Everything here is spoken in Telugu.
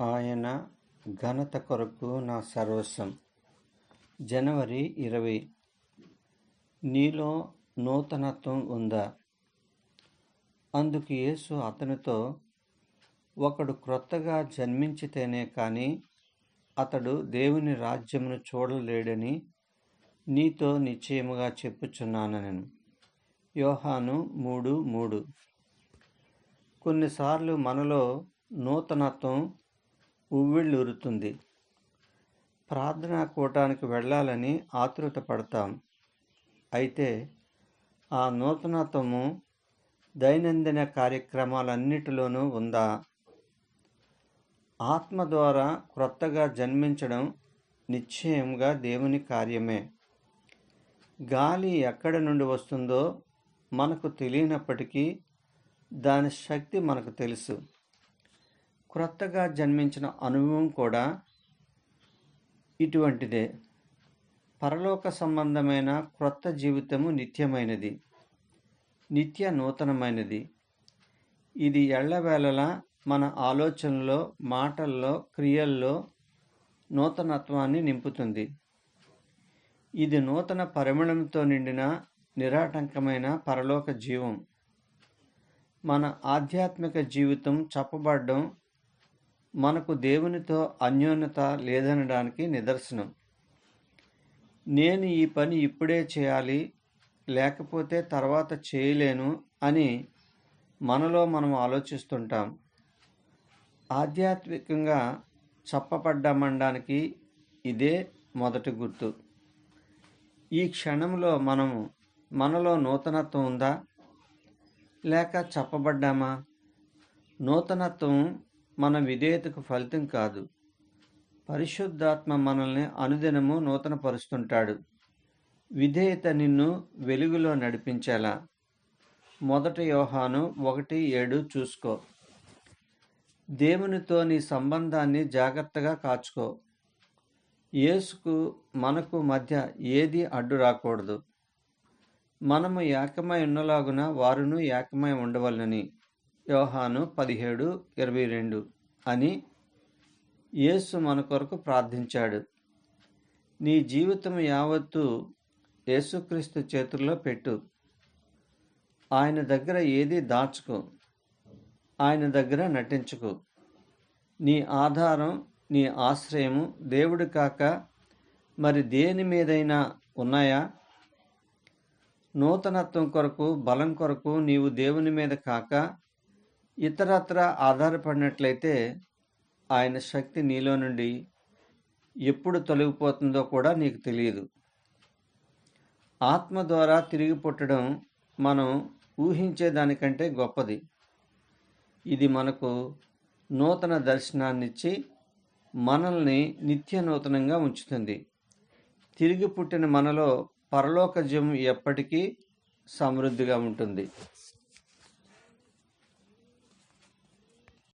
ఆయన ఘనత కొరకు నా సర్వస్వం. జనవరి ఇరవై. నీలో నూతనత్వం ఉందా? అందుకు యేసు అతనితో ఒకడు క్రొత్తగా జన్మించితేనే కానీ అతడు దేవుని రాజ్యమును చూడలేడని నీతో నిశ్చయముగా చెప్పుచున్నాను నేను యోహాను మూడు మూడు. కొన్నిసార్లు మనలో నూతనత్వం ఉవ్విళ్ళూరుతుంది. ప్రార్థనా కూటానికి వెళ్ళాలని ఆతృత పడతాం. అయితే ఆ నూతనత్వము దైనందిన కార్యక్రమాలన్నిటిలోనూ ఉందా? ఆత్మ ద్వారా క్రొత్తగా జన్మించడం నిశ్చయంగా దేవుని కార్యమే. గాలి ఎక్కడి నుండి వస్తుందో మనకు తెలియనప్పటికీ దాని శక్తి మనకు తెలుసు. క్రొత్తగా జన్మించిన అనుభవం కూడా ఇటువంటిదే. పరలోక సంబంధమైన క్రొత్త జీవితము నిత్యమైనది. నిత్య నూతనమైనది. ఇది ఎళ్ళవేళలా మన ఆలోచనలో మాటల్లో క్రియల్లో నూతనత్వాన్ని నింపుతుంది. ఇది నూతన పరిమళంతో నిండిన నిరాటంకమైన పరలోక జీవం. మన ఆధ్యాత్మిక జీవితం చెప్పబడడం మనకు దేవునితో అన్యోన్యత లేదనడానికి నిదర్శనం. నేను ఈ పని ఇప్పుడే చేయాలి లేకపోతే తర్వాత చేయలేను అని మనలో మనం ఆలోచిస్తుంటాం. ఆధ్యాత్మికంగా చప్పపడ్డామనడానికి ఇదే మొదటి గుర్తు. ఈ క్షణంలో మనము మనలో నూతనత్వం ఉందా? లేక చెప్పబడ్డామా? నూతనత్వం మన విధేయతకు ఫలితం కాదు. పరిశుద్ధాత్మ మనల్ని అనుదినము నూతనపరుస్తుంటాడు. విధేయత నిన్ను వెలుగులో నడిపించేలా. మొదటి యోహాను ఒకటి ఏడు చూసుకో. దేవునితో నీ సంబంధాన్ని జాగ్రత్తగా కాచుకో. యేసుకు మనకు మధ్య ఏది అడ్డు రాకూడదు. మనము ఏకమై ఉన్నలాగున వారును ఏకమై ఉండవలనని. యోహాను పదిహేడు ఇరవై రెండు అని యేసు మన కొరకు ప్రార్థించాడు. నీ జీవితం యావత్తు యేసుక్రీస్తు చేతుల్లో పెట్టు. ఆయన దగ్గర ఏది దాచుకో. ఆయన దగ్గర నటించుకో. నీ ఆధారం నీ ఆశ్రయము దేవుడు కాక మరి దేని మీదైనా ఉన్నాయా? నూతనత్వం కొరకు బలం కొరకు నీవు దేవుని మీద కాక ఇతరత్ర ఆధారపడినట్లయితే ఆయన శక్తి నీలో నుండి ఎప్పుడు తొలగిపోతుందో కూడా నీకు తెలియదు. ఆత్మ ద్వారా తిరిగి పుట్టడం మనం ఊహించే దానికంటే గొప్పది. ఇది మనకు నూతన దర్శనాన్నిచ్చి మనల్ని నిత్య నూతనంగా ఉంచుతుంది. తిరిగి పుట్టిన మనలో పరలోక జం ఎప్పటికీ సమృద్ధిగా ఉంటుంది.